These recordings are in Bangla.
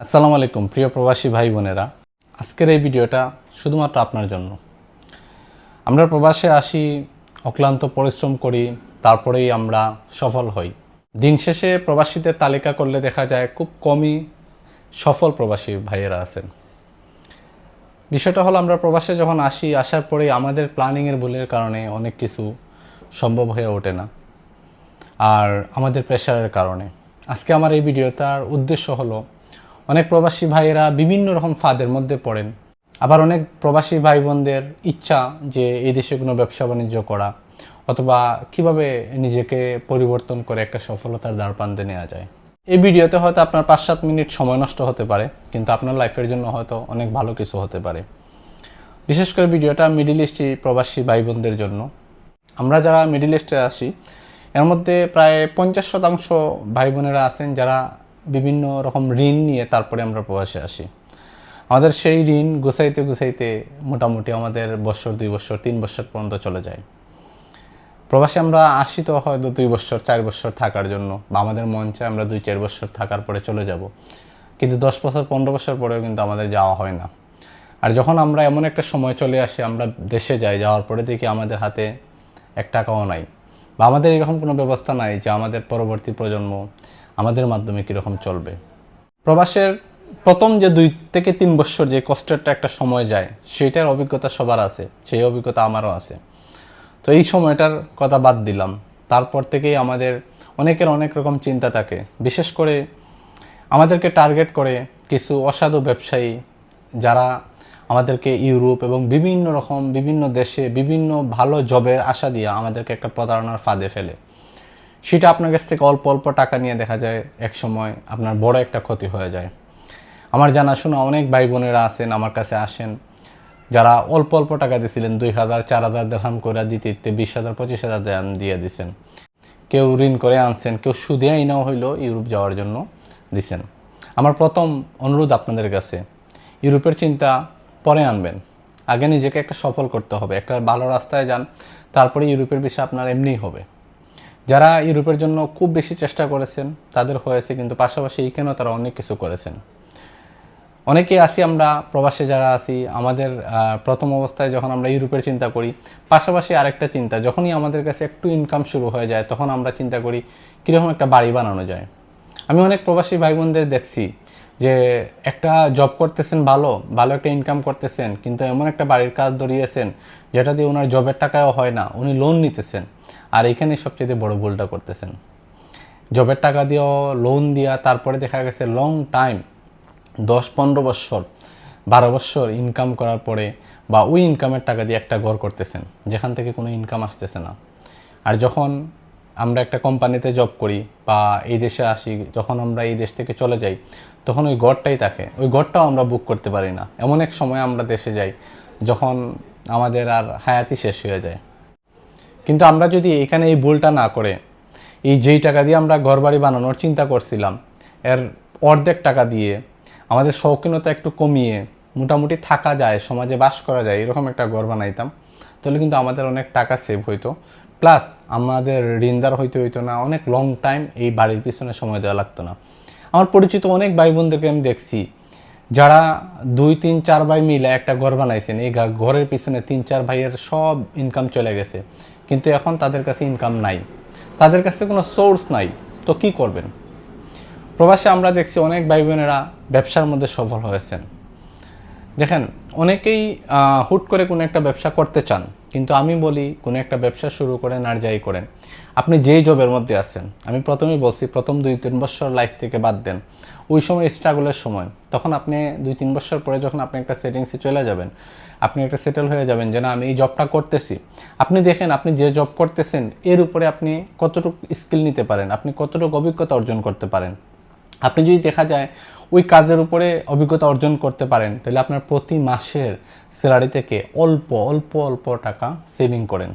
আসসালামু আলাইকুম, প্রিয় প্রবাসী ভাই বোনেরা। আজকের এই ভিডিওটা শুধুমাত্র আপনার জন্য। আমরা প্রবাসে আসি, অক্লান্ত পরিশ্রম করি, তারপরেই আমরা সফল হই। দিন শেষে প্রবাসীদের তালিকা করলে দেখা যায় খুব কমই সফল প্রবাসী ভাইয়েরা আছেন। বিষয়টা হলো, আমরা প্রবাসে যখন আসি, আসার পরেই আমাদের প্ল্যানিংয়ের ভুলের কারণে অনেক কিছু সম্ভব হয়ে ওঠে না। আর আমাদের প্রেশারের কারণে। আজকে আমার এই ভিডিওটার উদ্দেশ্য হলো অনেক প্রবাসী ভাইয়েরা বিভিন্ন রকম ফাঁদের মধ্যে পড়েন। আবার অনেক প্রবাসী ভাই বোনদের ইচ্ছা যে এই দেশে কোনো ব্যবসা বাণিজ্য করা, অথবা কীভাবে নিজেকে পরিবর্তন করে একটা সফলতার দ্বার প্রান্তে নেওয়া যায়। এই ভিডিওতে হয়তো আপনার পাঁচ সাত মিনিট সময় নষ্ট হতে পারে, কিন্তু আপনার লাইফের জন্য হয়তো অনেক ভালো কিছু হতে পারে। বিশেষ করে ভিডিওটা মিডিল ইস্টি প্রবাসী ভাই বোনদের জন্য। আমরা যারা মিডিল ইস্টে আসি এর মধ্যে প্রায় পঞ্চাশ শতাংশ ভাই বোনেরা আছেন যারা বিভিন্ন রকম ঋণ নিয়ে তারপরে আমরা প্রবাসে আসি। আমাদের সেই ঋণ গুছাইতে গুছাইতে মোটামুটি আমাদের বছর, দুই বছর, তিন বছর পর্যন্ত চলে যায়। প্রবাসে আমরা আসি তো হয়তো দুই বছর, চার বছর থাকার জন্য বা আমাদের মন চায় আমরা দুই, চার বছর থাকার পরে চলে যাব। কিন্তু দশ বছর, পনেরো বছর পরেও কিন্তু আমাদের যাওয়া হয় না। আর যখন আমরা এমন একটা সময় চলে আসি, আমরা দেশে যাই, যাওয়ার পরে দেখি আমাদের হাতে এক টাকাও নাই। বা আমাদের এরকম কোনো ব্যবস্থা নাই যে আমাদের পরবর্তী প্রজন্ম আমাদের মাধ্যমে কীরকম চলবে? প্রবাসের প্রথম যে দুই থেকে তিন বছর যে কষ্টেরটা একটা সময় যায়, সেটার অভিজ্ঞতা সবার আছে, সেই অভিজ্ঞতা আমারও আছে। তো এই সময়টার কথা বাদ দিলাম। তারপর থেকেই আমাদের অনেকের অনেক রকম চিন্তা থাকে। বিশেষ করে আমাদেরকে টার্গেট করে কিছু অসাধু ব্যবসায়ী যারা আমাদেরকে ইউরোপ এবং বিভিন্ন রকম বিভিন্ন দেশে বিভিন্ন ভালো জবের আশা দিয়ে আমাদেরকে একটা প্রতারণার ফাঁদে ফেলে। সেটা আপনার কাছ থেকে অল্প অল্প টাকা নিয়ে দেখা যায় এক সময় আপনার বড় একটা ক্ষতি হয়ে যায়। আমার জানাশোনা অনেক ভাই বোনেরা আছেন, আমার কাছে আসেন। যারা অল্প অল্প টাকা দিয়েছিলেন দুই হাজার, চার হাজার দেড়হাম করে দিতে দিতে বিশ হাজার, পঁচিশ হাজার দেড়হাম দিয়ে দিছেন। কেউ ঋণ করে আনছেন, কেউ সুদে আইনাও হইল ইউরোপ যাওয়ার জন্য দিছেন। আমার প্রথম অনুরোধ আপনাদের কাছে, ইউরোপের চিন্তা পরে আনবেন। আগে নিজেকে একটা সফল করতে হবে, একটা ভালো রাস্তায় যান, তারপরে ইউরোপের বিষয় আপনার এমনিই হবে। যারা ইউরোপের জন্য খুব বেশি চেষ্টা করেছেন, তাদের হয়েছে কিন্তু পাশাপাশি এইখানেও তারা অনেক কিছু করেছেন। অনেকেই আছি আমরা, প্রবাসে যারা আছি, আমাদের প্রথম অবস্থায় যখন আমরা ইউরোপের চিন্তা করি, পাশাপাশি আরেকটা চিন্তা, যখনই আমাদের কাছে একটু ইনকাম শুরু হয়ে যায়, তখন আমরা চিন্তা করি কীরকম একটা বাড়ি বানানো যায়। আমি অনেক প্রবাসী ভাই বোনদের দেখছি যে একটা জব করতেছেন ভালো ভালো একটা ইনকাম করতেছেন, কিন্তু এমন একটা বাড়ির কাজ ধরিয়েছেন, যেটা দিয়ে ওনার জবের টাকাও হয় না, উনি লোন নিতেছেন। আর এখানে সবচেয়ে বড় ভুলটা করতেছেন। জবের টাকা দিয়েও লোন দিয়া তারপরে দেখা গেছে লং টাইম দশ পনেরো বছর, বারো বছর ইনকাম করার পরে বা ওই ইনকামের টাকা দিয়ে একটা ঘর করতেছেন, যেখান থেকে কোনো ইনকাম আসতেছে না। আর যখন আমরা একটা কোম্পানিতে জব করি বা এই দেশে আসি, যখন আমরা এই দেশ থেকে চলে যাই, তখন ওই ঘরটাই থাকে। ওই ঘরটাও আমরা বুক করতে পারি না। এমন এক সময় আমরা দেশে যাই, যখন আমাদের আর হায়াতি শেষ হয়ে যায়। কিন্তু আমরা যদি এখানে এই ভুলটা না করে, এই যেই টাকা দিয়ে আমরা ঘরবাড়ি বানানোর চিন্তা করছিলাম, এর অর্ধেক টাকা দিয়ে আমাদের শৌখিনতা একটু কমিয়ে মোটামুটি থাকা যায়, সমাজে বাস করা যায়, এরকম একটা ঘর বানাইতাম, তাহলে কিন্তু আমাদের অনেক টাকা সেভ হইতো। প্লাস আমাদের ঋণদার হইতে হইতো না, অনেক লং টাইম এই বাড়ির পিছনে সময় দেওয়া লাগতো না। আমার পরিচিত অনেক ভাই বোনদেরকে আমি দেখছি, যারা দুই, তিন, চার ভাই মিলে একটা ঘর বানাইছেন। এই ঘরের পিছনে তিন, চার ভাইয়ের সব ইনকাম চলে গেছে। কিন্তু এখন তাদের কাছে ইনকাম নাই। তাদের কাছে কোনো সোর্স নাই। তো কি করবেন? প্রবাসে আমরা দেখছি অনেক ভাই বোনেরা ব্যবসার মধ্যে সফল হয়েছেন। দেখেন, অনেকেই হুট করে কোনো একটা ব্যবসা করতে চান। কিন্তু আমি বলি, কোনো একটা ব্যবসা শুরু করেন আর যাই করেন। আপনি যেই জবের মধ্যে আছেন, আমি প্রথমেই বলছি, প্রথম দুই, তিন বছর লাইফ থেকে বাদ দেন। ওই সময় স্ট্রাগলের সময়, তখন আপনি দুই, তিন বছর পরে যখন আপনি একটা সেটিংসে চলে যাবেন, আপনি একটা সেটেল হয়ে যাবেন যে, না, আমি এই জবটা করতেছি। আপনি দেখেন, আপনি যে জব করতেছেন, এর উপরে আপনি কতটুকু স্কিল নিতে পারেন, আপনি কতটুকু অভিজ্ঞতা অর্জন করতে পারেন। আপনি যদি দেখা যায় ওই কাজের উপরে অভিজ্ঞতা অর্জন করতে পারেন। তাহলে আপনার প্রতি মাসের স্যালারি থেকে অল্প অল্প অল্প টাকা সেভিং করেন।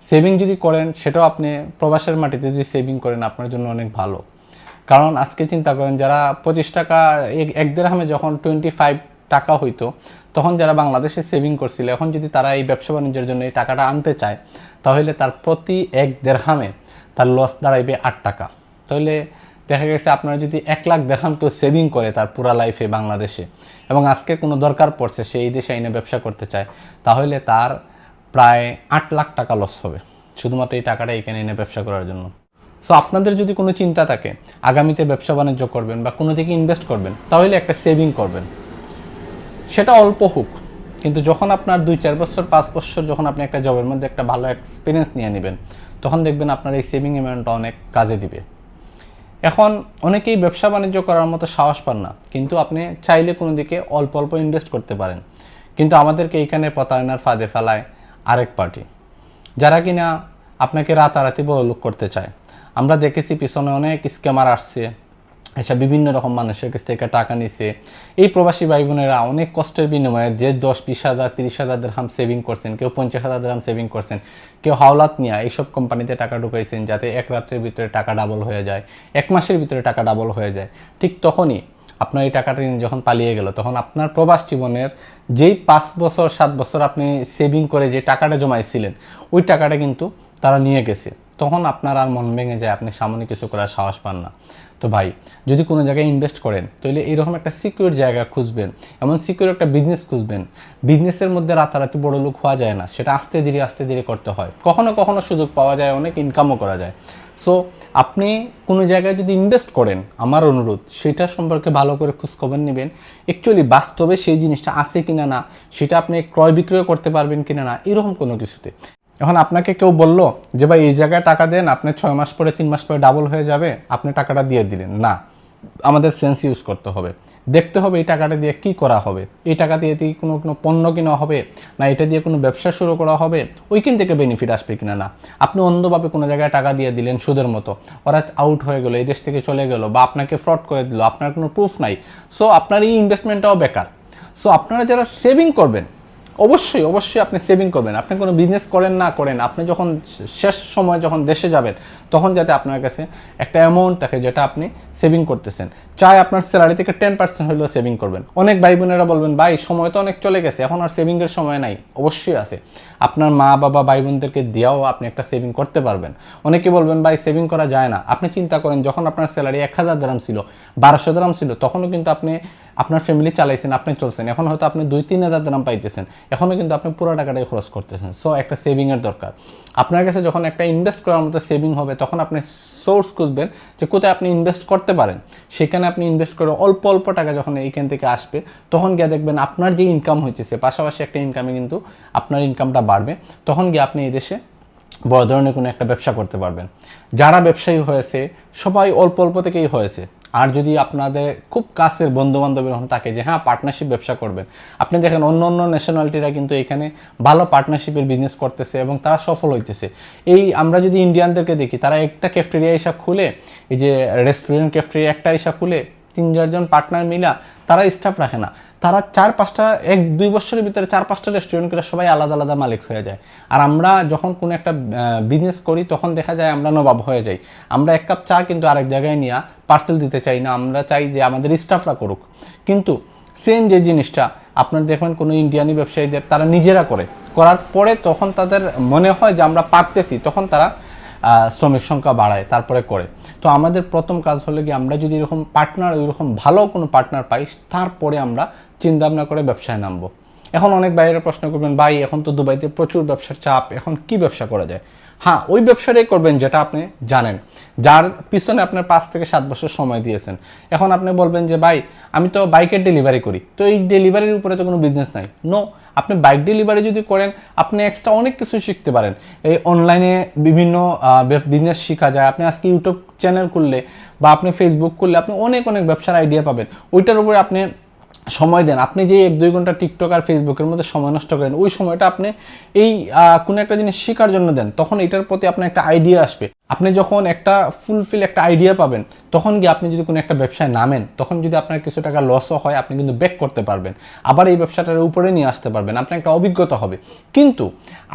সেভিং যদি করেন, সেটাও আপনি প্রবাসের মাটিতে যদি সেভিং করেন, আপনার জন্য অনেক ভালো। কারণ আজকে চিন্তা করেন, যারা পঁচিশ টাকা, এক- দেড় হামে যখন টোয়েন্টি ফাইভ টাকা হইতো, তখন যারা বাংলাদেশে সেভিং করছিল, এখন যদি তারা এই ব্যবসা বাণিজ্যের জন্য এই টাকাটা আনতে চায়, তাহলে তার প্রতি এক দেড়হামে তার লস দাঁড়াইবে আট টাকা। তাহলে দেখা গেছে আপনারা যদি এক লাখ দেখান কেউ সেভিং করে তার পুরা লাইফে বাংলাদেশে। এবং আজকে কোনো দরকার পড়ছে, সে এই দেশে এনে ব্যবসা করতে চায়, তাহলে তার প্রায় আট লাখ টাকা লস হবে, শুধুমাত্র এই টাকাটা এখানে এনে ব্যবসা করার জন্য। সো আপনাদের যদি কোনো চিন্তা থাকে, আগামীতে ব্যবসা বাণিজ্য করবেন বা কোনো দিকে ইনভেস্ট করবেন, তাহলে একটা সেভিং করবেন। সেটা অল্প হোক, কিন্তু যখন আপনার দুই চার বছর, পাঁচ বছর যখন আপনি একটা জবের মধ্যে একটা ভালো এক্সপিরিয়েন্স নিয়ে নেবেন, তখন দেখবেন আপনার এই সেভিং অ্যামাউন্টটা অনেক কাজে দিবে। এখন অনেকেই ব্যবসা বাণিজ্য করার মতো সাহস পান না, কিন্তু আপনি চাইলে কোনো দিকে অল্প অল্প ইনভেস্ট করতে পারেন। কিন্তু আমাদেরকে এইখানে প্রতারণার ফাঁদে ফেলায় আরেক পার্টি। যারা কিনা আপনাকে রাতারাতি বড় লোক করতে চায়। আমরা দেখেছি পিছনে অনেক স্ক্যামার আসছে এসব বিভিন্ন রকম মানুষের কাছ থেকে টাকা নিছে। এই প্রবাসী ভাই বোনেরা অনেক কষ্টের বিনিময়ে যে দশ, বিশ হাজার, তিরিশ হাজার দেড়হাম সেভিং করছেন, কেউ পঞ্চাশ হাজার দেড়হাম সেভিং করছেন, কেউ হাওলাত নিয়ে এইসব কোম্পানিতে টাকা ঢুকাইছেন যাতে এক রাত্রের ভিতরে টাকা ডাবল হয়ে যায়, এক মাসের ভিতরে টাকা ডাবল হয়ে যায়। ঠিক তখনই আপনার এই টাকাটা নিয়ে যখন পালিয়ে গেল, তখন আপনার প্রবাস জীবনের যেই পাঁচ বছর, সাত বছর আপনি সেভিং করে যে টাকাটা জমাইছিলেন, ওই টাকাটা কিন্তু তারা নিয়ে গেছে। তখন আপনার আর মন ভেঙে যায়, আপনি সামনে কিছু করার সাহস পান না। তো ভাই, যদি কোনো জায়গায় ইনভেস্ট করেন, তাহলে এরকম একটা সিকিউর জায়গা খুঁজবেন, এমন সিকিউর একটা বিজনেস খুঁজবেন। বিজনেসের মধ্যে রাতারাতি বড় লোক হওয়া যায় না, সেটা আস্তে ধীরে আস্তে ধীরে করতে হয়। কখনো কখনো সুযোগ পাওয়া যায়, অনেক ইনকামও করা যায়। সো আপনি কোনো জায়গায় যদি ইনভেস্ট করেন, আমার অনুরোধ, সেটা সম্পর্কে ভালো করে খোঁজখবর নেবেন। অ্যাকচুয়ালি বাস্তবে সেই জিনিসটা আছে কিনা না, সেটা আপনি ক্রয় বিক্রয় করতে পারবেন কিনা না, এরকম কোনো কিছুতে। এখন আপনাকে কেউ বলল যে, ভাই, এই জায়গায় টাকা দেন, আপনি ছয় মাস পরে, তিন মাস পরে ডাবল হয়ে যাবে, আপনি টাকাটা দিয়ে দিলেন। না, আমাদের সেন্স ইউজ করতে হবে। দেখতে হবে এই টাকাটা দিয়ে কি করা হবে। এই টাকা দিয়ে কি কোনো কোনো পণ্য কিনা হবে, না এটা দিয়ে কোনো ব্যবসা শুরু করা হবে, ওইখান থেকে বেনিফিট আসবে কিনা না? আপনি অন্ধভাবে কোনো জায়গায় টাকা দিয়ে দিলেন সুদের মতো, ওরা আউট হয়ে গেলো এই দেশ থেকে চলে গেলো, বা আপনাকে ফ্রড করে দিল, আপনার কোনো প্রুফ নাই। সো আপনার এই ইনভেস্টমেন্টটাও বেকার। সো আপনারা যারা সেভিং করবেন অবশ্যই অবশ্যই আপনি সেভিং করবেন। আপনি কোনো বিজনেস করেন না করেন, আপনি যখন শেষ সময় যখন দেশে যাবেন, তখন যাতে আপনার কাছে একটা অ্যামাউন্ট থাকে যেটা আপনি সেভিং করতেছেন। চাই আপনার স্যালারি থেকে টেন পার্সেন্ট হলেও সেভিং করবেন। অনেক ভাই বোনেরা বলবেন, ভাই, সময় তো অনেক চলে গেছে, এখন আর সেভিংয়ের সময় নাই। অবশ্যই আছে। আপনার মা, বাবা ভাই বোনদেরকে দেওয়াও আপনি একটা সেভিং করতে পারবেন। অনেকে বলবেন, ভাই সেভিং করা যায় না। আপনি চিন্তা করেন, যখন আপনার স্যালারি এক হাজার দ্রাম ছিল, বারোশো দ্রাম ছিল, তখনও কিন্তু আপনি আপনার ফ্যামিলি চালাইছেন, আপনি চলছেন। এখন হয়তো আপনি দুই, তিন হাজার দাম পাইতেছেন। এখনও কিন্তু আপনি পুরো টাকাটাই খরচ করতেছেন। সো একটা সেভিংয়ের দরকার। আপনার কাছে যখন একটা ইনভেস্ট করার মতো সেভিং হবে, তখন আপনি সোর্স খুঁজবেন যে কোথায় আপনি ইনভেস্ট করতে পারেন। সেখানে আপনি ইনভেস্ট করে অল্প অল্প টাকা যখন এইখান থেকে আসবে, তখন গিয়ে দেখবেন আপনার যে ইনকাম হইতেছে, পাশাপাশি একটা ইনকামে কিন্তু আপনার ইনকামটা বাড়বে। তখন গিয়ে আপনি এই দেশে বড় ধরনের কোনো একটা ব্যবসা করতে পারবেন। যারা ব্যবসায়ী হয়েছে, সবাই অল্প অল্প থেকেই হয়েছে। আর যদি আপনাদের খুব কাছের বন্ধু বান্ধবের হন থাকে যে হ্যাঁ পার্টনারশিপ ব্যবসা করবেন। আপনি দেখেন, অন্য অন্য ন্যাশনালিটিরা কিন্তু এখানে ভালো পার্টনারশিপের বিজনেস করতেছে এবং তারা সফল হইতেছে। এই আমরা যদি ইন্ডিয়ানদেরকে দেখি, তারা একটা ক্যাফটেরিয়া হিসাব খুলে, এই যে রেস্টুরেন্ট ক্যাফটেরিয়া একটা হিসাব খুলে তিন চারজন পার্টনার মিলা তারা স্টাফ রাখে না। তারা চার পাঁচটা, এক, দুই বছরের ভিতরে চার পাঁচটা রেস্টুরেন্ট করে সবাই আলাদা আলাদা মালিক হয়ে যায়। আর আমরা যখন কোনো একটা বিজনেস করি, তখন দেখা যায় আমরা নবাব হয়ে যাই। আমরা এক কাপ চা কিন্তু আরেক জায়গায় নিয়ে পার্সেল দিতে চাই না। আমরা চাই যে আমাদের স্টাফরা করুক। কিন্তু সেম যে জিনিসটা, আপনার দেখবেন কোনো ইন্ডিয়ানি ব্যবসায়ীদের তারা নিজেরা করে। করার পরে তখন তাদের মনে হয় যে আমরা পারতেছি। তখন তারা শ্রমিক সংখ্যা বাড়ায়, তারপরে করে। তো আমাদের প্রথম কাজ হলো কি আমরা যদি এরকম পার্টনার ওইরকম ভালো কোনো পার্টনার পাই, তারপরে আমরা চিন্তা ভাবনা করে ব্যবসায় নামবো। এখন অনেক বাইরে প্রশ্ন করবেন, ভাই, এখন তো দুবাইতে প্রচুর ব্যবসার চাপ, এখন কি ব্যবসা করা যায়? হ্যাঁ ওই ব্যবসাটাই করবেন যেটা আপনি জানেন। যার পিছনে আপনার পাঁচ থেকে সাত বছর সময় দিয়েছেন। এখন আপনি বলবেন যে, ভাই, আমি তো বাইকের ডেলিভারি করি। তো এই ডেলিভারির উপরে তো কোনো বিজনেস নাই। নো আপনি বাইক ডেলিভারি যদি করেন, আপনি এক্সট্রা অনেক কিছু শিখতে পারেন। এই অনলাইনে বিভিন্ন বিজনেস শেখা যায়। আপনি আজকে ইউটিউব চ্যানেল করলে বা আপনি ফেসবুক করলে আপনি অনেক অনেক ব্যবসার আইডিয়া পাবেন। ওইটার উপরে আপনি সময় দেন। আপনি যে এক দুই ঘণ্টা টিকটক আর ফেসবুকের মধ্যে সময় নষ্ট করেন, ওই সময়টা আপনি এই কোনো একটা জিনিস শেখার জন্য দেন, তখন এটার প্রতি আপনার একটা আইডিয়া আসবে। আপনি যখন একটা ফুলফিল একটা আইডিয়া পাবেন, তখন গিয়ে আপনি যদি কোনো একটা ব্যবসায় নামেন, তখন যদি আপনার কিছু টাকা লসও হয়, আপনি কিন্তু ব্যাক করতে পারবেন। আবার এই ব্যবসাটার উপরে নিয়ে আসতে পারবেন, আপনার একটা অভিজ্ঞতা হবে। কিন্তু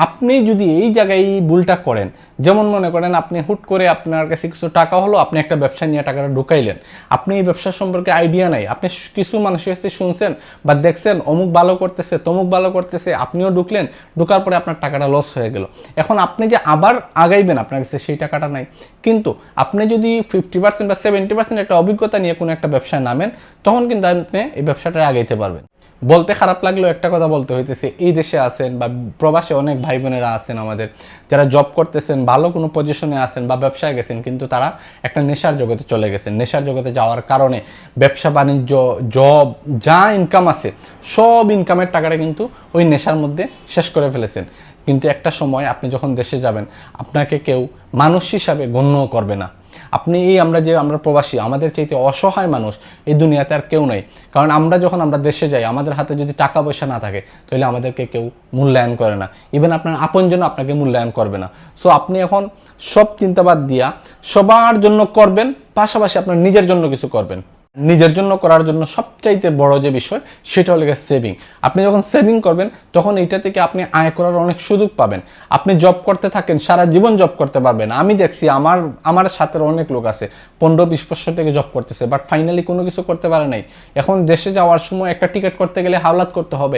আপনি যদি এই জায়গায় এই ভুলটা করেন, যেমন মনে করেন আপনি হুট করে আপনার কাছে কিছু টাকা হলো, আপনি একটা ব্যবসা নিয়ে টাকাটা ঢুকাইলেন। আপনি এই ব্যবসা সম্পর্কে আইডিয়া নাই। আপনি কিছু মানুষের কাছে শুনছেন বা দেখছেন, অমুক ভালো করতেছে, তমুক ভালো করতেছে, আপনিও ঢুকলেন, ঢুকার পরে আপনার টাকাটা লস হয়ে গেল। এখন আপনি যে আবার আগাইবেন আপনার কাছে, সেই টাকাটা টাকাটা নাই। কিন্তু আপনি যদি ফিফটি পার্সেন্ট বা সেভেন্টি পার্সেন্ট একটা অভিজ্ঞতা নিয়ে কোনো একটা ব্যবসায় নামেন, তখন কিন্তু আপনি এই ব্যবসাটা আগাইতে পারবেন। বলতে খারাপ লাগলেও একটা কথা বলতে হইতেছে, এই দেশে আছেন বা প্রবাসে অনেক ভাই বোনেরা আছেন আমাদের, যারা জব করতেছেন, ভালো কোনো পজিশনে আছেন বা ব্যবসায় গেছেন, কিন্তু তারা একটা নেশার জগতে চলে গেছেন। নেশার জগতে যাওয়ার কারণে ব্যবসা, বাণিজ্য জব যা ইনকাম আছে, সব ইনকামের টাকাটা কিন্তু ওই নেশার মধ্যে শেষ করে ফেলেছেন। কিন্তু একটা সময় আপনি যখন দেশে যাবেন, আপনাকে কেউ মানুষ হিসাবে গণ্যও করবে না। আপনি এই আমরা যে আমরা প্রবাসী, আমাদের চাইতে অসহায় মানুষ, এই দুনিয়াতে আর কেউ নেই। কারণ আমরা যখন আমরা দেশে যাই, আমাদের হাতে যদি টাকা পয়সা না থাকে, তাহলে আমাদেরকে কেউ মূল্যায়ন করে না। ইভেন আপনার আপনজন আপনাকে মূল্যায়ন করবে না। সো আপনি এখন সব চিন্তাবাদ দিয়া সবার জন্য করবেন, পাশাপাশি আপনার নিজের জন্য কিছু করবেন। নিজের জন্য করার জন্য সবচাইতে বড় যে বিষয়, সেটা হলো সেভিং আপনি যখন সেভিং করবেন, তখন এইটা থেকে আপনি আয় করার অনেক সুযোগ পাবেন। আপনি জব করতে থাকেন, সারা জীবন জব করতে পারবেন। আমি দেখছি আমার আমার সাথে অনেক লোক আছে, পনেরো বিশ বছর থেকে জব করতেছে বাট ফাইনালি কোনো কিছু করতে পারে নাই। এখন দেশে যাওয়ার সময় একটা টিকিট করতে গেলে হাওলাত করতে হবে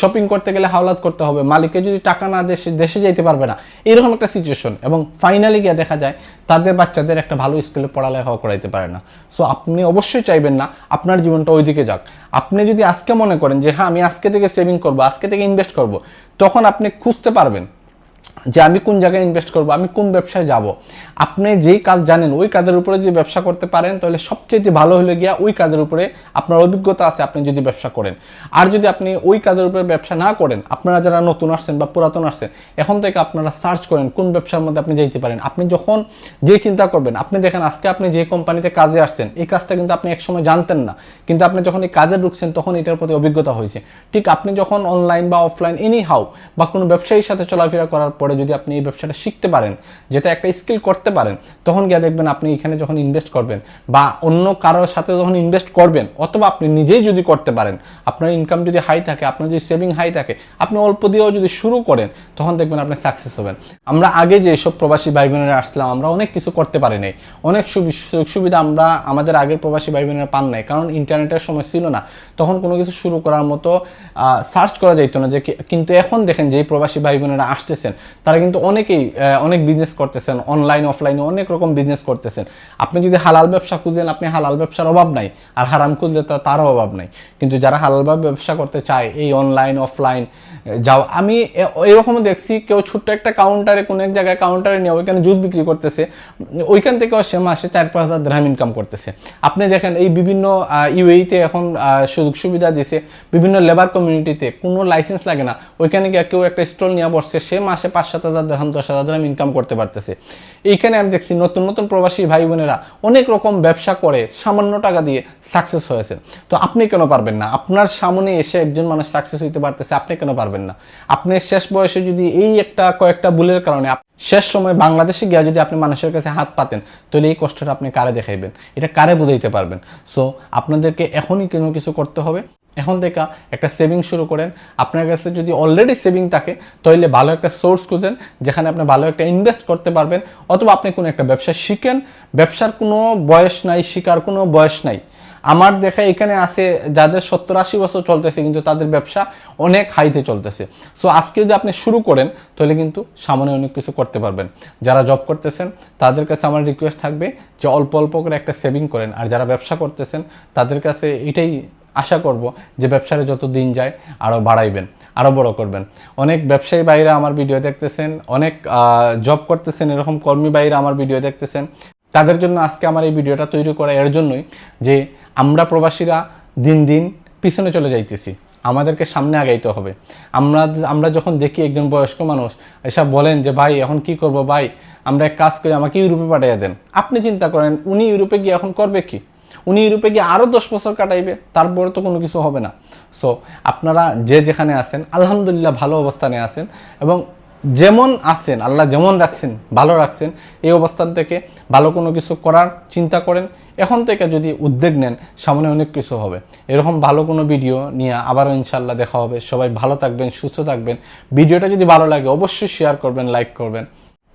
শপিং করতে গেলে হাওলাত করতে হবে, মালিককে যদি টাকা না দেশে দেশে যাইতে পারবে না, এরকম একটা সিচুয়েশন এবং ফাইনালি গিয়ে দেখা যায়, তাদের বাচ্চাদের একটা ভালো স্কুলে পড়ালেখাও করাইতে পারে না। সো আপনি অবশ্যই চাইবেন না, আপনার জীবনটা ওইদিকে যাক। আপনি যদি আজকে মনে করেন যে হ্যাঁ আমি আজকে থেকে সেভিং করব, আজকে থেকে ইনভেস্ট করব, তখন আপনি খুঁজতে পারবেন। যে আমি কোন জায়গায় ইনভেস্ট করব, আমি কোন ব্যবসায় যাব। আপনি যেই কাজ জানেন, ওই কাজের উপরে যদি ব্যবসা করতে পারেন, তাহলে সবচেয়ে ভালো হলে গিয়া ওই কাজের উপরে আপনার অভিজ্ঞতা আছে, আপনি যদি ব্যবসা করেন। আর যদি আপনি ওই কাজের উপরে ব্যবসা না করেন, আপনারা যারা নতুন আসছেন বা পুরাতন আসছেন, এখন থেকে আপনারা সার্চ করেন কোন ব্যবসার মধ্যে আপনি যাইতে পারেন। আপনি যখন যে চিন্তা করবেন, আপনি দেখেন আজকে আপনি যে কোম্পানিতে কাজে আসছেন, এই কাজটা কিন্তু আপনি একসময় জানতেন না। কিন্তু আপনি যখন এই কাজে ঢুকছেন, তখন এটার প্রতি অভিজ্ঞতা হয়েছে। ঠিক আপনি যখন অনলাইন বা অফলাইন এনি হাউ বা কোনো ব্যবসায়ীর সাথে চলাফেরা করার পরে যদি আপনি এই ব্যবসাটা শিখতে পারেন, যেটা একটা স্কিল করতে পারেন, তখন গিয়ে দেখবেন আপনি এখানে যখন ইনভেস্ট করবেন বা অন্য কারোর সাথে যখন ইনভেস্ট করবেন, অথবা আপনি নিজেই যদি করতে পারেন, আপনার ইনকাম যদি হাই থাকে, আপনার যদি সেভিং হাই থাকে, আপনি অল্প দিয়েও যদি শুরু করেন, তখন দেখবেন আপনি সাকসেস হবেন। আমরা আগে যে সব প্রবাসী ভাই বোনেরা আসলাম, আমরা অনেক কিছু করতে পারি নাই। অনেক সুযোগ সুবিধা আমরা আমাদের আগের প্রবাসী ভাই বোনেরা পান নাই, কারণ ইন্টারনেটের সময় ছিল না। তখন কোনো কিছু শুরু করার মতো সার্চ করা যাইতো না যে কিন্তু এখন দেখেন যেই প্রবাসী ভাই বোনেরা আসতেছেন তারা কিন্তু অনেকেই অনেক বিজনেস করতেছেন অনলাইন অফলাইনে অনেক রকম বিজনেস করতেছেন। আপনি যদি হালাল ব্যবসা খুঁজেন, আপনি হালাল ব্যবসার অভাব নাই। আর হারাম খুঁজলে তারও অভাব নাই। কিন্তু যারা হালালভাবে ব্যবসা করতে চায়, এই অনলাইন অফলাইন যাও। আমি এরকমও দেখছি, কেউ ছোট্ট একটা কাউন্টারে কোনো এক জায়গায় কাউন্টারে নিয়ে ওইখানে জুস বিক্রি করতেছে। ওইখান থেকেও সে মাসে চার পাঁচ হাজার দ্রাম ইনকাম করতেছে। আপনি দেখেন, এই বিভিন্ন ইউএইতে এখন সুযোগ সুবিধা দিছে। বিভিন্ন লেবার কমিউনিটিতে কোনো লাইসেন্স লাগে না। ওইখানে গিয়ে কেউ একটা স্টল নিয়ে বসছে, সে মাসে পাঁচ সাত হাজার দেড়হাম দশ হাজার দেড়হাম ইনকাম করতে পারতেছে। এইখানে আমি দেখছি নতুন নতুন প্রবাসী ভাই বোনেরা অনেক রকম ব্যবসা করে, সামান্য টাকা দিয়ে সাকসেস হয়েছে। তো আপনি কেন পারবেন না? আপনার সামনে এসে একজন মানুষ সাকসেস হইতে পারতেছে, আপনি কেন পারবেন না? আপনি শেষ বয়সে যদি এই একটা কয়েকটা ভুলের কারণে শেষ সময় বাংলাদেশে গিয়ে যদি আপনি মানুষের কাছে হাত পাতেন, তাহলে এই কষ্টটা আপনি কারে দেখাইবেন? এটা কারে বুঝাইতে পারবেন? সো আপনাদেরকে এখনই কোনো কিছু করতে হবে। এখন থেকে একটা সেভিং শুরু করেন। আপনার কাছে যদি অলরেডি সেভিং থাকে, তাহলে ভালো একটা সোর্স খুঁজেন, যেখানে আপনি ভালো একটা ইনভেস্ট করতে পারবেন, অথবা আপনি কোনো একটা ব্যবসা শিখেন। ব্যবসার কোনো বয়স নাই, শিকার কোনো বয়স নাই। আমার দেখা এখানে আছে যাদের সত্তর আশি বছর চলতেছে কিন্তু তাদের ব্যবসা অনেক হাইতে চলতেছে। সো আজকে যদি আপনি শুরু করেন, তাহলে কিন্তু সামনে অনেক কিছু করতে পারবেন। যারা জব করতেছেন, তাদের কাছে আমার রিকোয়েস্ট থাকবে যে অল্প অল্প করে একটা সেভিং করেন। আর যারা ব্যবসা করতেছেন, তাদের কাছে এটাই আশা করব যে ব্যবসারে যত দিন যায় আরও বাড়াইবেন আরও বড় করবেন। অনেক ব্যবসায়ী বাইরে আমার ভিডিও দেখতেছেন, অনেক জব করতেছেন, এরকম কর্মী বাইরে আমার ভিডিও দেখতেছেন। তাদের জন্য আজকে আমার এই ভিডিওটা তৈরি করা এর জন্যই যে আমরা প্রবাসীরা দিন দিন পিছনে চলে যাইতেছি। আমাদেরকে সামনে আগাইতে হবে। আমরা আমরা যখন দেখি একজন বয়স্ক মানুষ এসব বলেন যে, ভাই, এখন কি করব? ভাই, আমরা এক কাজ করি, আমাকে ইউরোপে পাঠিয়ে দেন। আপনি চিন্তা করেন, উনি ইউরোপে গিয়ে এখন করবে কি? উনি ইউরোপে গিয়ে আরও দশ বছর কাটাইবে, তারপরে তো কোনো কিছু হবে না। সো আপনারা যে যেখানে আছেন, আলহামদুলিল্লাহ ভালো অবস্থানে আছেন এবং যেমন আছেন, আল্লাহ যেমন রাখছেন, ভালো রাখছেন, এই অবস্থান থেকে ভালো কোনো কিছু করার চিন্তা করেন, এখন থেকে যদি উদ্যোগ নেন, সামনে অনেক কিছু হবে। এরকম ভালো কোনো ভিডিও নিয়ে আবারও ইনশাল্লাহ দেখা হবে। সবাই ভালো থাকবেন, সুস্থ থাকবেন। ভিডিওটা যদি ভালো লাগে, অবশ্যই শেয়ার করবেন লাইক করবেন।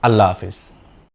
আল্লাহ হাফিজ।